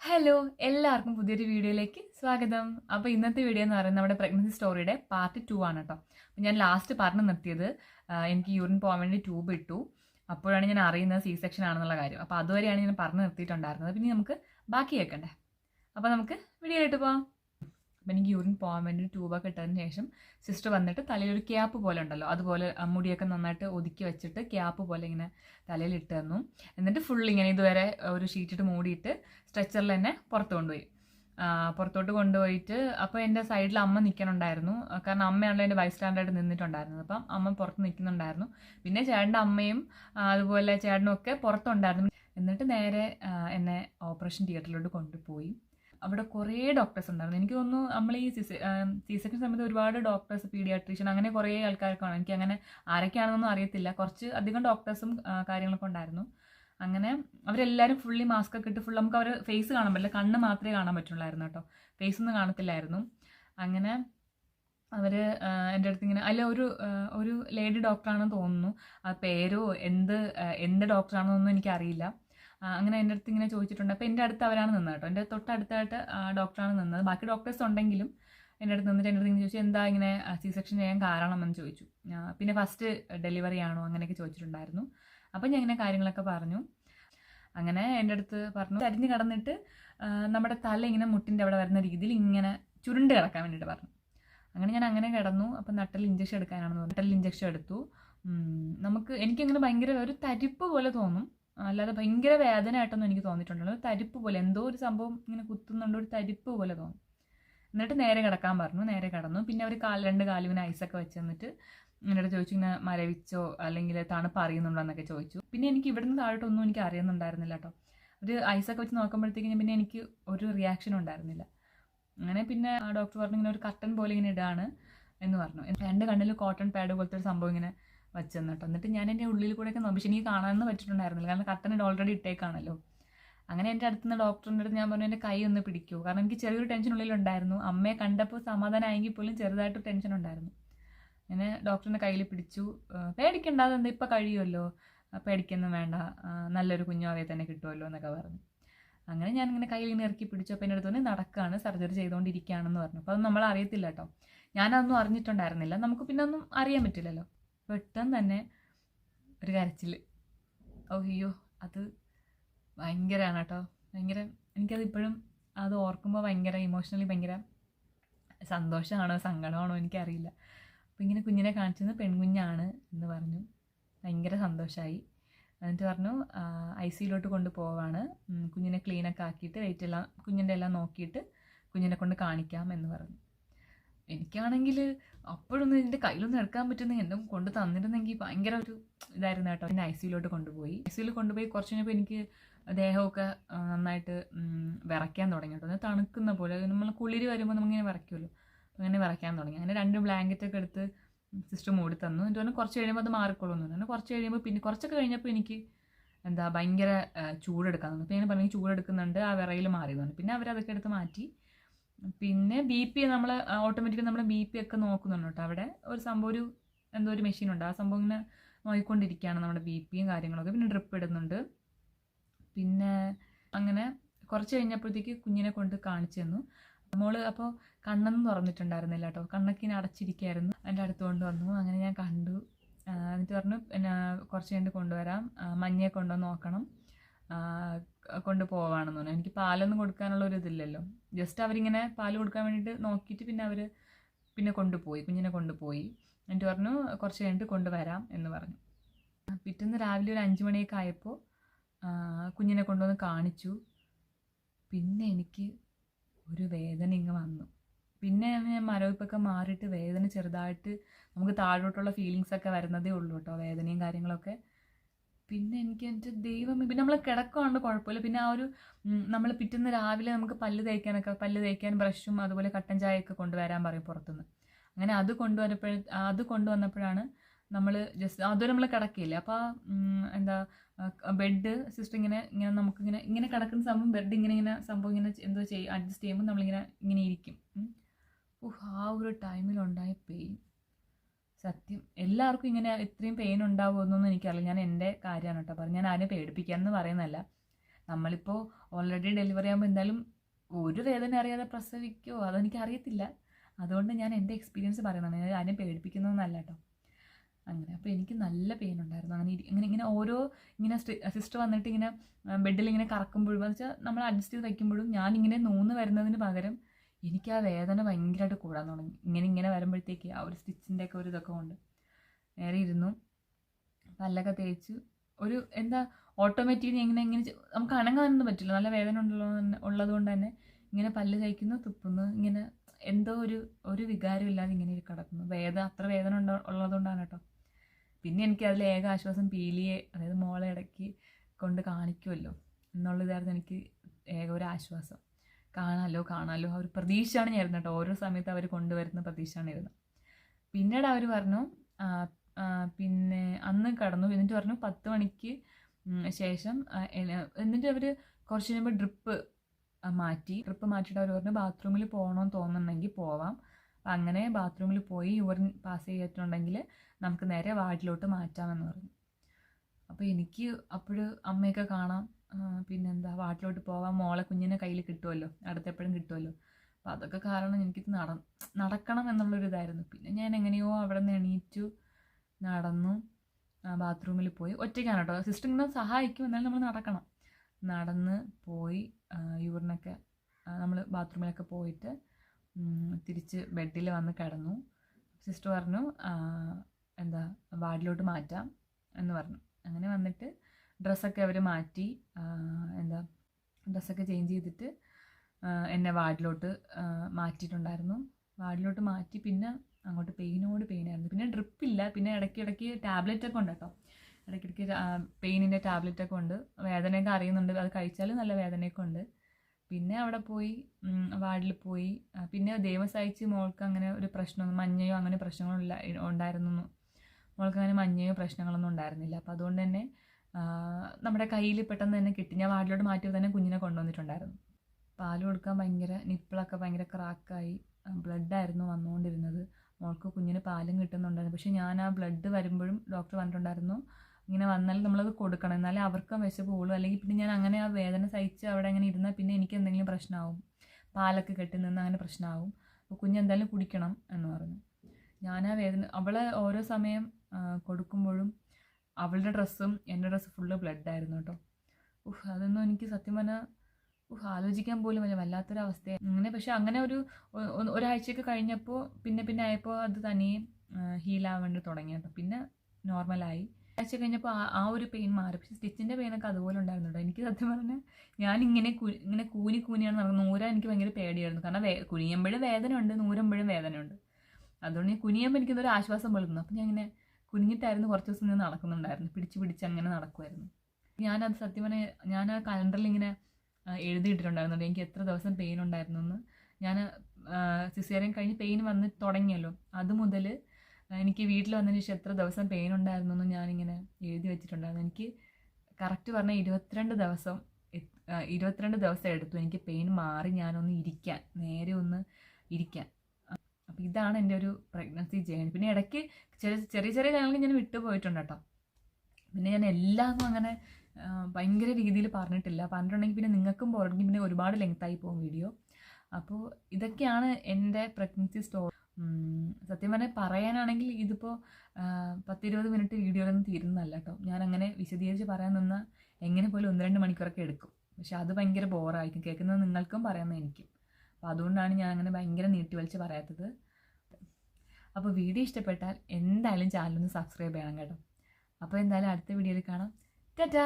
Hello എല്ലാവർക്കും പുതിയൊരു വീഡിയോയിലേക്ക് സ്വാഗതം. അപ്പോൾ ഇന്നത്തെ വീഡിയോ എന്ന് പറയുന്നത് നമ്മുടെ പ്രഗ്നൻസി സ്റ്റോറിയുടെ പാർട്ട് ടു ആണ് കേട്ടോ. ഞാൻ ലാസ്റ്റ് പറഞ്ഞ് നിർത്തിയത് എനിക്ക് യൂറിൻ പോകാൻ വേണ്ടി ട്യൂബ് ഇട്ടു. അപ്പോഴാണ് ഞാൻ അറിയുന്നത് സി സെക്ഷൻ ആണെന്നുള്ള കാര്യം. അപ്പോൾ അതുവരെയാണ് ഞാൻ പറഞ്ഞ് നിർത്തിയിട്ടുണ്ടായിരുന്നത്. പിന്നെ നമുക്ക് ബാക്കി കേൾക്കണ്ടേ? അപ്പോൾ നമുക്ക് വീഡിയോയിലിട്ട് പോവാം. അപ്പോൾ എനിക്ക് യൂറിൻ പോകാൻ വേണ്ടി ട്യൂബൊക്കെ ഇട്ടതിന് ശേഷം സിസ്റ്റർ വന്നിട്ട് തലയിൽ ഒരു ക്യാപ്പ് പോലെ ഉണ്ടല്ലോ. അതുപോലെ മുടിയൊക്കെ നന്നായിട്ട് ഒതുക്കി വെച്ചിട്ട് ക്യാപ്പ് പോലെ ഇങ്ങനെ തലയിൽ ഇട്ട് തന്നു. എന്നിട്ട് ഫുൾ ഇങ്ങനെ ഇതുവരെ ഒരു ഷീറ്റിട്ട് മൂടിയിട്ട് സ്ട്രെച്ചറിൽ തന്നെ പുറത്ത് കൊണ്ടുപോയി. പുറത്തോട്ട് കൊണ്ടുപോയിട്ട് അപ്പോൾ എന്റെ സൈഡിൽ അമ്മ നിൽക്കണുണ്ടായിരുന്നു കാരണം അമ്മയാണല്ലോ എന്റെ ബൈസ്റ്റാൻഡായിട്ട് നിന്നിട്ടുണ്ടായിരുന്നത്. അപ്പം അമ്മ പുറത്ത് നിൽക്കുന്നുണ്ടായിരുന്നു പിന്നെ ചേട്ടന്റെ അമ്മയും അതുപോലെ ചേട്ടനും ഒക്കെ പുറത്തുണ്ടായിരുന്നു. എന്നിട്ട് നേരെ എന്നെ ഓപ്പറേഷൻ തിയേറ്ററിലോട്ട് കൊണ്ടുപോയി. അവിടെ കുറേ ഡോക്ടേഴ്സ് ഉണ്ടായിരുന്നു. എനിക്ക് തോന്നുന്നു നമ്മൾ ഈ സി സെക്ഷൻ സമയത്ത് ഒരുപാട് ഡോക്ടേഴ്സ് പീഡിയാട്രീഷ്യൻ അങ്ങനെ കുറേ ആൾക്കാർക്കാണ് എനിക്ക് അങ്ങനെ ആരൊക്കെയാണെന്നൊന്നും അറിയത്തില്ല. കുറച്ച് അധികം ഡോക്ടേഴ്സും കാര്യങ്ങളൊക്കെ ഉണ്ടായിരുന്നു. അങ്ങനെ അവരെല്ലാവരും ഫുള്ളി മാസ്ക് ഒക്കെ ഇട്ട് ഫുൾ നമുക്ക് അവർ ഫേസ് കാണാൻ പറ്റില്ല. കണ്ണ് മാത്രമേ കാണാൻ പറ്റുള്ളായിരുന്നു കേട്ടോ. ഫേസ് ഒന്നും കാണത്തില്ലായിരുന്നു. അങ്ങനെ അവർ എന്റെ അടുത്ത് ഇങ്ങനെ അല്ല ഒരു ഒരു ലേഡി ഡോക്ടറാണെന്ന് തോന്നുന്നു. ആ പേരോ എന്ത് എന്ത് ഡോക്ടറാണെന്നൊന്നും എനിക്കറിയില്ല. അങ്ങനെ എന്റെ അടുത്ത് ഇങ്ങനെ ചോദിച്ചിട്ടുണ്ട്. അപ്പോൾ എന്റെ അടുത്ത് അവരാണ് നിന്നത് കേട്ടോ. എന്റെ തൊട്ടടുത്തായിട്ട് ഡോക്ടറാണ് നിന്നത്. ബാക്കി ഡോക്ടേഴ്സ് ഉണ്ടെങ്കിലും എന്റെ അടുത്ത് നിന്നിട്ട് എന്റെ അടുത്ത് ചോദിച്ചു എന്താ ഇങ്ങനെ സി സെക്ഷൻ ചെയ്യാൻ കാരണമെന്ന് ചോദിച്ചു. ആ, പിന്നെ ഫസ്റ്റ് ഡെലിവറി ആണോ? അങ്ങനെയൊക്കെ ചോദിച്ചിട്ടുണ്ടായിരുന്നു. അപ്പം ഞാൻ ഇങ്ങനെ കാര്യങ്ങളൊക്കെ പറഞ്ഞു. അങ്ങനെ എന്റെ അടുത്ത് പറഞ്ഞു അരിഞ്ഞ് കടന്നിട്ട് നമ്മുടെ തല ഇങ്ങനെ മുട്ടിന്റെ അവിടെ വരുന്ന രീതിയിൽ ഇങ്ങനെ ചുരുണ്ട് കിടക്കാൻ വേണ്ടിയിട്ട് പറഞ്ഞു. അങ്ങനെ ഞാൻ അങ്ങനെ കിടന്നു. അപ്പം നട്ടൽ ഇഞ്ചക്ഷൻ എടുക്കാനാണെന്ന് പറഞ്ഞു. നട്ടൽ ഇഞ്ചക്ഷൻ എടുത്തു. നമുക്ക് എനിക്കങ്ങനെ ഭയങ്കര ഒരു തരിപ്പ് പോലെ തോന്നും. അല്ലാതെ ഭയങ്കര വേദന ആയിട്ടൊന്നും എനിക്ക് തോന്നിയിട്ടുണ്ടല്ലോ ഒരു തരിപ്പ് പോലെ എന്തോ ഒരു സംഭവം ഇങ്ങനെ കുത്തുന്നുണ്ട് ഒരു തരിപ്പ് പോലെ തോന്നും. എന്നിട്ട് നേരെ കിടക്കാൻ പറഞ്ഞു നേരെ കിടന്നു. പിന്നെ അവർ കാൽ രണ്ട് കാലുവിന് ഐസൊക്കെ വെച്ച് തന്നിട്ട് എന്നോട് ചോദിച്ചു ഇങ്ങനെ മരവിച്ചോ അല്ലെങ്കിൽ തണുപ്പ് അറിയുന്നുണ്ടോ? എന്നൊക്കെ ചോദിച്ചു. പിന്നെ എനിക്ക് ഇവിടുന്ന് താഴോട്ടൊന്നും എനിക്ക് അറിയുന്നുണ്ടായിരുന്നില്ല കേട്ടോ. ഒരു ഐസൊക്കെ വെച്ച് നോക്കുമ്പോഴത്തേക്കും പിന്നെ എനിക്ക് ഒരു റിയാക്ഷൻ ഉണ്ടായിരുന്നില്ല. അങ്ങനെ പിന്നെ ആ ഡോക്ടർ പറഞ്ഞു ഇങ്ങനെ ഒരു കട്ടൻ പോലെ ഇങ്ങനെ ഇടാണ് എന്ന് പറഞ്ഞു. രണ്ട് കണ്ണിൽ കോട്ടൺ പാഡ് പോലത്തെ ഒരു സംഭവം ഇങ്ങനെ വെച്ചെന്ന് കേട്ടോ എന്നിട്ട് ഞാൻ എന്റെ ഉള്ളിൽ കൂടെയൊക്കെ നോക്കി. പക്ഷെ എനിക്ക് കാണാനൊന്നും പറ്റിയിട്ടുണ്ടായിരുന്നില്ല. കാരണം കട്ടൻ ഇത് ഓൾറെഡി ഇട്ടേക്കാണല്ലോ. അങ്ങനെ എന്റെ അടുത്ത് നിന്ന് ഡോക്ടറിന്റെ അടുത്ത് ഞാൻ പറഞ്ഞു എന്റെ കൈ ഒന്ന് പിടിക്കൂ. കാരണം എനിക്ക് ചെറിയൊരു ടെൻഷൻ ഉള്ളിലുണ്ടായിരുന്നു. അമ്മയെ കണ്ടപ്പോൾ സമാധാനമായെങ്കിൽ പോലും ചെറുതായിട്ട് ടെൻഷൻ ഉണ്ടായിരുന്നു. അങ്ങനെ ഡോക്ടറിന്റെ കയ്യിൽ പിടിച്ചു. പേടിക്കണ്ട അതെന്താ? ഇപ്പം കഴിയുമല്ലോ. പേടിക്കൊന്നും വേണ്ട. നല്ലൊരു കുഞ്ഞാവയെ തന്നെ കിട്ടുമല്ലോ എന്നൊക്കെ പറഞ്ഞു. അങ്ങനെ ഞാൻ ഇങ്ങനെ കയ്യിൽ ഇങ്ങനെ ഇറക്കി പിടിച്ചു. അപ്പോൾ എന്റെ അടുത്ത് നടക്കുകയാണ് സർജറി ചെയ്തുകൊണ്ടിരിക്കുകയാണെന്ന് പറഞ്ഞു. അപ്പോൾ അത് നമ്മൾ അറിയത്തില്ല കേട്ടോ. ഞാനതൊന്നും അറിഞ്ഞിട്ടുണ്ടായിരുന്നില്ല. നമുക്ക് പിന്നെ ഒന്നും അറിയാൻ പറ്റില്ലല്ലോ. പെട്ടെന്ന് തന്നെ ഒരു കരച്ചിൽ അയ്യോ അത് ഭയങ്കരമാണ് കേട്ടോ ഭയങ്കര എനിക്കത് ഇപ്പോഴും അത് ഓർക്കുമ്പോൾ ഭയങ്കര ഇമോഷണലി ഭയങ്കര സന്തോഷമാണോ സങ്കടമാണോ എനിക്കറിയില്ല. അപ്പോൾ ഇങ്ങനെ കുഞ്ഞിനെ കാണിച്ചത് പെൺകുഞ്ഞാണ് എന്ന് പറഞ്ഞു. ഭയങ്കര സന്തോഷമായി എന്നിട്ട് പറഞ്ഞു ഐ സിയിലോട്ട് കൊണ്ടുപോവാണ്. കുഞ്ഞിനെ ക്ലീനൊക്കെ ആക്കിയിട്ട് വെയിറ്റ് എല്ലാം കുഞ്ഞിന്റെ എല്ലാം നോക്കിയിട്ട് കുഞ്ഞിനെ കൊണ്ട് കാണിക്കാം എന്ന് പറഞ്ഞു. എനിക്കാണെങ്കിൽ അപ്പോഴൊന്നും ഇതിന്റെ കയ്യിലൊന്നും എടുക്കാൻ പറ്റുന്ന എന്തും കൊണ്ട് തന്നിരുന്നെങ്കിൽ ഭയങ്കര ഒരു ഇതായിരുന്നു കേട്ടോ. എന്നെ ഐ സിയിലോട്ട് കൊണ്ടുപോയി. ഐ സിയിൽ കൊണ്ടുപോയി കുറച്ച് കഴിഞ്ഞപ്പോൾ എനിക്ക് ദേഹമൊക്കെ നന്നായിട്ട് വിറയ്ക്കാൻ തുടങ്ങി കേട്ടോ. തണുക്കുന്ന പോലെ. നമ്മൾ കുളിര് വരുമ്പോൾ നമ്മളിങ്ങനെ വിറയ്ക്കുമല്ലോ അങ്ങനെ വിറയ്ക്കാൻ തുടങ്ങി. അങ്ങനെ രണ്ട് ബ്ലാങ്കറ്റ് ഒക്കെ എടുത്ത് സിസ്റ്റർ മൂടി തന്നു. എന്നിട്ട് പറഞ്ഞു കുറച്ച് കഴിയുമ്പോൾ അത് മാറിക്കോളും എന്ന് പറഞ്ഞു കുറച്ച് കഴിയുമ്പോൾ പിന്നെ കുറച്ചൊക്കെ കഴിഞ്ഞപ്പോൾ എനിക്ക് എന്താ ഭയങ്കര ചൂടെടുക്കാൻ തന്നു. അപ്പോൾ ഞാൻ പറഞ്ഞു ചൂടെടുക്കുന്നുണ്ട് ആ വിറയിൽ മാറി തന്നു പിന്നെ അവരതൊക്കെ എടുത്ത് മാറ്റി. പിന്നെ ബി പി നമ്മൾ ഓട്ടോമാറ്റിക്കലി നമ്മൾ ബി പി ഒക്കെ നോക്കുന്നുണ്ട് കേട്ടോ. അവിടെ ഒരു സംഭവം ഒരു എന്തോ ഒരു മെഷീൻ ഉണ്ട്. ആ സംഭവം ഇങ്ങനെ നോക്കിക്കൊണ്ടിരിക്കുകയാണ് നമ്മുടെ ബി പിയും കാര്യങ്ങളൊക്കെ. പിന്നെ ഡ്രിപ്പ് ഇടുന്നുണ്ട്. പിന്നെ അങ്ങനെ കുറച്ച് കഴിഞ്ഞപ്പോഴത്തേക്ക് കുഞ്ഞിനെ കൊണ്ട് കാണിച്ചു തന്നു. മോൾ അപ്പോൾ കണ്ണൊന്നും തുറന്നിട്ടുണ്ടായിരുന്നില്ല കേട്ടോ. കണ്ണൊക്കെ ഇങ്ങനെ അടച്ചിരിക്കുകയായിരുന്നു. എന്റെ അടുത്ത് കൊണ്ടുവന്നു അങ്ങനെ ഞാൻ കണ്ടു. എന്നിട്ട് പറഞ്ഞു പിന്നെ കുറച്ച് കഴിഞ്ഞിട്ട് കൊണ്ടുവരാം. മഞ്ഞയെ കൊണ്ടുവന്ന് നോക്കണം. കൊണ്ട് പോവാണെന്ന് പറഞ്ഞു എനിക്ക് പാലൊന്നും കൊടുക്കാനുള്ള ഒരു ഇതില്ലല്ലോ. ജസ്റ്റ് അവരിങ്ങനെ പാൽ കൊടുക്കാൻ വേണ്ടിയിട്ട് നോക്കിയിട്ട് പിന്നെ അവർ പിന്നെ കൊണ്ടുപോയി കുഞ്ഞിനെ കൊണ്ടുപോയി. എന്നിട്ട് പറഞ്ഞു കുറച്ച് കഴിഞ്ഞിട്ട് കൊണ്ടുവരാം എന്ന് പറഞ്ഞു. പിറ്റേന്ന് രാവിലെ ഒരു അഞ്ച് മണിയൊക്കെ ആയപ്പോൾ കുഞ്ഞിനെ കൊണ്ടുവന്ന് കാണിച്ചു. പിന്നെ എനിക്ക് ഒരു വേദന ഇങ്ങ് വന്നു. പിന്നെ ഞാൻ മരവിപ്പൊക്കെ മാറിയിട്ട് വേദന ചെറുതായിട്ട് നമുക്ക് താഴോട്ടുള്ള ഫീലിങ്സൊക്കെ വരുന്നതേ ഉള്ളൂ കേട്ടോ വേദനയും കാര്യങ്ങളൊക്കെ. പിന്നെ എനിക്ക് എന്റെ ദൈവമേ പിന്നെ നമ്മൾ കിടക്കുകൊണ്ട് കുഴപ്പമില്ല. പിന്നെ ആ ഒരു നമ്മൾ പിറ്റുന്ന രാവിലെ നമുക്ക് പല്ല് തേക്കാനൊക്കെ പല്ല് തേക്കാൻ ബ്രഷും അതുപോലെ കട്ടൻ ചായയൊക്കെ കൊണ്ടുവരാൻ പറയും പുറത്തുനിന്ന്. അങ്ങനെ അത് കൊണ്ടുവന്നപ്പോഴ അത് കൊണ്ടുവന്നപ്പോഴാണ് നമ്മൾ ജസ്റ്റ് അതുവരെ നമ്മൾ കിടക്കില്ല അപ്പോൾ എന്താ ബെഡ് സിസ്റ്റർ ഇങ്ങനെ ഇങ്ങനെ നമുക്ക് ഇങ്ങനെ കിടക്കുന്ന സംഭവം ബെഡ് ഇങ്ങനെ ഇങ്ങനെ സംഭവം ഇങ്ങനെ എന്തോ ചെയ്യും അഡ്ജസ്റ്റ് ചെയ്യുമ്പോൾ നമ്മളിങ്ങനെ ഇങ്ങനെ ഇരിക്കും. ഓഹ് ആ ഒരു ടൈമിലുണ്ടായ പെയിൻ സത്യം എല്ലാവർക്കും ഇങ്ങനെ ഇത്രയും പെയിൻ ഉണ്ടാവുമെന്നൊന്നും എനിക്കറിയില്ല. ഞാൻ എന്റെ കാര്യമാണ് കേട്ടോ പറഞ്ഞത്. ഞാൻ ആരെയും പേടിപ്പിക്കാമെന്ന് പറയുന്നതല്ല. നമ്മളിപ്പോൾ ഓൾറെഡി ഡെലിവറി ആകുമ്പോൾ എന്തായാലും ഒരു വേദന അറിയാതെ പ്രസവിക്കുമോ അതെനിക്ക് അറിയത്തില്ല. അതുകൊണ്ട് ഞാൻ എന്റെ എക്സ്പീരിയൻസ് പറയുന്നതാണ്. ഞാൻ ആരെയും പേടിപ്പിക്കുന്നതെന്നല്ല കേട്ടോ. അങ്ങനെ അപ്പോൾ എനിക്ക് നല്ല പെയിൻ ഉണ്ടായിരുന്നു. അങ്ങനെ ഇങ്ങനെ ഇങ്ങനെ ഓരോ ഇങ്ങനെ സിസ്റ്റർ വന്നിട്ട് ഇങ്ങനെ ബെഡിൽ ഇങ്ങനെ കറക്കുമ്പോഴും എന്ന് വെച്ചാൽ നമ്മൾ അഡ്ജസ്റ്റ് ചെയ്ത് വയ്ക്കുമ്പോഴും ഞാൻ ഇങ്ങനെ നൂന്ന് വരുന്നതിന് പകരം എനിക്ക് ആ വേദന ഭയങ്കരമായിട്ട് കൂടാൻ തുടങ്ങി ഇങ്ങനെ ഇങ്ങനെ വരുമ്പോഴത്തേക്ക് ആ ഒരു സ്റ്റിച്ചിന്റെ ഒക്കെ ഒരു ഇതൊക്കെ കൊണ്ട് നേരെ ഇരുന്നു. പല്ലൊക്കെ തേച്ച്. ഒരു എന്താ ഓട്ടോമാറ്റിക്കലി എങ്ങനെ എങ്ങനെ നമുക്ക് അനങ്ങാനൊന്നും പറ്റില്ല. നല്ല വേദന ഉണ്ടല്ലോ ഉള്ളത് കൊണ്ട് തന്നെ ഇങ്ങനെ പല്ല് കഴിക്കുന്നു തുപ്പുന്നു. ഇങ്ങനെ എന്തോ ഒരു ഒരു വികാരം ഇല്ലാതെ ഇങ്ങനെ കിടക്കുന്നു. വേദന അത്ര വേദന ഉണ്ടോ ഉള്ളതുകൊണ്ടാണ് കേട്ടോ. പിന്നെ എനിക്ക് അതിൽ ഏക ആശ്വാസം പീലിയെ അതായത് മോളെ ഇടയ്ക്ക് കൊണ്ട് കാണിക്കുമല്ലോ എന്നുള്ളതായിരുന്നു എനിക്ക് ഏക ഒരു ആശ്വാസം. കാണാമല്ലോ കാണാലോ. ആ ഒരു പ്രതീക്ഷയാണ് ഞാൻ ഇരുന്നത് കേട്ടോ. ഓരോ സമയത്ത് അവർ കൊണ്ടുവരുന്ന പ്രതീക്ഷയാണ് ഇരുന്നത്. പിന്നീട് അവർ പറഞ്ഞു പിന്നെ അന്ന് കടന്നു. എന്നിട്ട് പറഞ്ഞു പത്ത് മണിക്ക് ശേഷം എന്നിട്ട് അവർ കുറച്ച് കഴിയുമ്പോൾ ഡ്രിപ്പ് മാറ്റി. ഡ്രിപ്പ് മാറ്റിയിട്ട് അവർ പറഞ്ഞു ബാത്റൂമിൽ പോകണമെന്ന് തോന്നുന്നുണ്ടെങ്കിൽ പോവാം. അപ്പം അങ്ങനെ ബാത്റൂമിൽ പോയി യുവർ പാസ് ചെയ്തിട്ടുണ്ടെങ്കിൽ നമുക്ക് നേരെ വാർഡിലോട്ട് മാറ്റാമെന്ന് പറഞ്ഞു. അപ്പോൾ എനിക്ക് അപ്പോൾ അമ്മയൊക്കെ കാണാം. പിന്നെന്താ വാട്ടിലോട്ട് പോവാം മോളെ കുഞ്ഞിനെ കയ്യിൽ കിട്ടുമല്ലോ അടുത്തെപ്പോഴും കിട്ടുമല്ലോ അപ്പോൾ അതൊക്കെ കാരണം എനിക്കിത് നട നടക്കണം എന്നുള്ളൊരിതായിരുന്നു പിന്നെ ഞാൻ എങ്ങനെയോ അവിടെ നിന്ന് എണീറ്റു നടന്നു ബാത്റൂമിൽ പോയി. ഒറ്റയ്ക്കാണ് കേട്ടോ. സിസ്റ്റർ ഇങ്ങനെ സഹായിക്കും എന്നാലും നമ്മൾ നടക്കണം. നടന്ന് പോയി യൂറിനൊക്കെ നമ്മൾ ബാത്റൂമിലൊക്കെ പോയിട്ട് തിരിച്ച് ബെഡിൽ വന്ന് കിടന്നു. സിസ്റ്റർ പറഞ്ഞു എന്താ വാർഡിലോട്ട് മാറ്റാം എന്ന് പറഞ്ഞു. അങ്ങനെ വന്നിട്ട് ഡ്രസ്സൊക്കെ അവർ മാറ്റി എന്താ ഡ്രസ്സൊക്കെ ചേഞ്ച് ചെയ്തിട്ട് എന്നെ വാർഡിലോട്ട് മാറ്റിയിട്ടുണ്ടായിരുന്നു. വാർഡിലോട്ട് മാറ്റി പിന്നെ അങ്ങോട്ട് പെയിനോട് പെയിനായിരുന്നു പിന്നെ ഡ്രിപ്പില്ല പിന്നെ ഇടയ്ക്ക് ഇടയ്ക്ക് ടാബ്ലറ്റ് ഒക്കെ ഉണ്ട് കേട്ടോ. ഇടയ്ക്കിടയ്ക്ക് പെയിനിന്റെ ടാബ്ലറ്റ് ഒക്കെ ഉണ്ട്. വേദനയൊക്കെ അറിയുന്നുണ്ട്. അത് കഴിച്ചാലും നല്ല വേദനയൊക്കെ ഉണ്ട്. പിന്നെ അവിടെ പോയി വാർഡിൽ പോയി. പിന്നെ ദൈവം സഹിച്ച് മോൾക്ക് അങ്ങനെ ഒരു പ്രശ്നമൊന്നും മഞ്ഞയോ അങ്ങനെ പ്രശ്നങ്ങളൊന്നും ഉണ്ടായിരുന്നു മോൾക്ക് അങ്ങനെ മഞ്ഞയോ പ്രശ്നങ്ങളൊന്നും ഉണ്ടായിരുന്നില്ല. അപ്പോൾ അതുകൊണ്ട് തന്നെ നമ്മുടെ കയ്യിൽ പെട്ടെന്ന് തന്നെ കിട്ടി. ഞാൻ വാർഡിലോട്ട് മാറ്റിയപ്പോൾ തന്നെ കുഞ്ഞിനെ കൊണ്ടുവന്നിട്ടുണ്ടായിരുന്നു. പാൽ കൊടുക്കാൻ ഭയങ്കര നിപ്പിളൊക്കെ ഭയങ്കര ക്രാക്കായി. ബ്ലഡായിരുന്നു വന്നുകൊണ്ടിരുന്നത്. മോൾക്ക് കുഞ്ഞിന് പാലും കിട്ടുന്നുണ്ടായിരുന്നു. പക്ഷേ ഞാൻ ആ ബ്ലഡ് വരുമ്പോഴും ഡോക്ടർ പറഞ്ഞിട്ടുണ്ടായിരുന്നു ഇങ്ങനെ വന്നാൽ നമ്മളത് കൊടുക്കണം. എന്നാലേ അവർക്കും വിശപ്പ് പോകുള്ളൂ അല്ലെങ്കിൽ പിന്നെ ഞാൻ അങ്ങനെ ആ വേദന സഹിച്ച് അവിടെ അങ്ങനെ ഇരുന്നാൽ പിന്നെ എനിക്ക് എന്തെങ്കിലും പ്രശ്നമാവും. പാലൊക്കെ കെട്ടി നിന്ന് അങ്ങനെ പ്രശ്നമാവും. അപ്പോൾ കുഞ്ഞ് എന്തായാലും കുടിക്കണം എന്ന് പറഞ്ഞു. ഞാൻ ആ വേദന അവളെ ഓരോ സമയം കൊടുക്കുമ്പോഴും അവളുടെ ഡ്രസ്സും എന്റെ ഡ്രസ്സ് ഫുള്ള് ബ്ലഡായിരുന്നു കേട്ടോ. ഉഹ് അതൊന്നും എനിക്ക് സത്യം പറഞ്ഞാൽ ഉഹ് ആലോചിക്കാൻ പോലും വല്ല വല്ലാത്തൊരു അവസ്ഥയാണ് അങ്ങനെ പക്ഷെ അങ്ങനെ ഒരു ഒരാഴ്ചയൊക്കെ കഴിഞ്ഞപ്പോൾ പിന്നെ പിന്നെ ആയപ്പോൾ അത് തനിയെ ഹീലാവാൻ വേണ്ടി തുടങ്ങി കേട്ടോ. പിന്നെ നോർമലായി ആഴ്ച കഴിഞ്ഞപ്പോൾ ആ ഒരു പെയിൻ മാറി. പക്ഷെ സ്റ്റിച്ചിന്റെ പെയിനൊക്കെ അതുപോലെ ഉണ്ടായിരുന്നു കേട്ടോ. എനിക്ക് സത്യം പറഞ്ഞാൽ ഞാൻ ഇങ്ങനെ ഇങ്ങനെ കൂനി കൂനിയാണ് നടക്കുന്നത് നൂരാൻ എനിക്ക് ഭയങ്കര പേടിയായിരുന്നു. കാരണം വേ കുനിയുമ്പോഴും വേദനയുണ്ട് നൂരുമ്പോഴും വേദനയുണ്ട്. അതുകൊണ്ട് ഞാൻ കുനിയുമ്പോൾ എനിക്കതൊരു ആശ്വാസം പെടുന്നു അപ്പം ഞാൻ ഇങ്ങനെ കുനിഞ്ഞിട്ടായിരുന്നു കുറച്ച് ദിവസം നിന്ന് നടക്കുന്നുണ്ടായിരുന്നു. പിടിച്ച് പിടിച്ച് അങ്ങനെ നടക്കുമായിരുന്നു ഞാനത് സത്യം പറഞ്ഞാൽ ഞാൻ ആ കലണ്ടറിൽ ഇങ്ങനെ എഴുതിയിട്ടിട്ടുണ്ടായിരുന്നു എനിക്ക് എത്ര ദിവസം പെയിൻ ഉണ്ടായിരുന്നു എന്ന് ഞാൻ സിസേറിയൻ കഴിഞ്ഞ് പെയിൻ വന്ന് തുടങ്ങിയല്ലോ. അത് മുതൽ എനിക്ക് വീട്ടിൽ വന്നതിന് ശേഷം എത്ര ദിവസം പെയിൻ ഉണ്ടായിരുന്നു എന്ന് ഞാനിങ്ങനെ എഴുതി വെച്ചിട്ടുണ്ടായിരുന്നു. എനിക്ക് കറക്റ്റ് പറഞ്ഞാൽ ഇരുപത്തിരണ്ട് ദിവസം ഇരുപത്തിരണ്ട് ദിവസം എടുത്തു എനിക്ക് പെയിൻ മാറി ഞാനൊന്ന് ഇരിക്കാൻ നേരെ ഒന്ന് ഇരിക്കാൻ. അപ്പോൾ ഇതാണ് എന്റെ ഒരു പ്രഗ്നൻസി ജേണി പിന്നെ ഇടയ്ക്ക് ചെറിയ ചെറിയ ചെറിയ കാര്യങ്ങൾ ഞാൻ വിട്ടുപോയിട്ടുണ്ട് കേട്ടോ. പിന്നെ ഞാൻ എല്ലാം അങ്ങനെ ഭയങ്കര രീതിയിൽ പറഞ്ഞിട്ടില്ല. പറഞ്ഞിട്ടുണ്ടെങ്കിൽ പിന്നെ നിങ്ങൾക്കും പോകണമെങ്കിൽ പിന്നെ ഒരുപാട് ലെങ്ത്തായി പോകും വീഡിയോ അപ്പോൾ ഇതൊക്കെയാണ് എന്റെ പ്രഗ്നൻസി സ്റ്റോറി സത്യം പറഞ്ഞാൽ പറയാനാണെങ്കിൽ ഇതിപ്പോൾ പത്തിരുപത് മിനിറ്റ് വീഡിയോയിലൊന്നും തീരുന്നതല്ല കേട്ടോ. ഞാൻ അങ്ങനെ വിശദീകരിച്ച് പറയാൻ നിന്നാൽ എങ്ങനെ പോലും ഒന്ന് രണ്ട് മണിക്കൂറൊക്കെ എടുക്കും. പക്ഷെ അത് ഭയങ്കര ബോറായിരിക്കും കേൾക്കുന്നത് നിങ്ങൾക്കും പറയുന്നത് എനിക്കും. അപ്പോൾ അതുകൊണ്ടാണ് ഞാൻ അങ്ങനെ ഭയങ്കര നീട്ടി വലിച്ച് പറയാത്തത്. അപ്പോൾ വീഡിയോ ഇഷ്ടപ്പെട്ടാൽ എന്തായാലും ചാനലൊന്ന് സബ്സ്ക്രൈബ് ചെയ്യണം കേട്ടോ. അപ്പോൾ എന്തായാലും അടുത്ത വീഡിയോയിൽ കാണാം. ടാറ്റാ!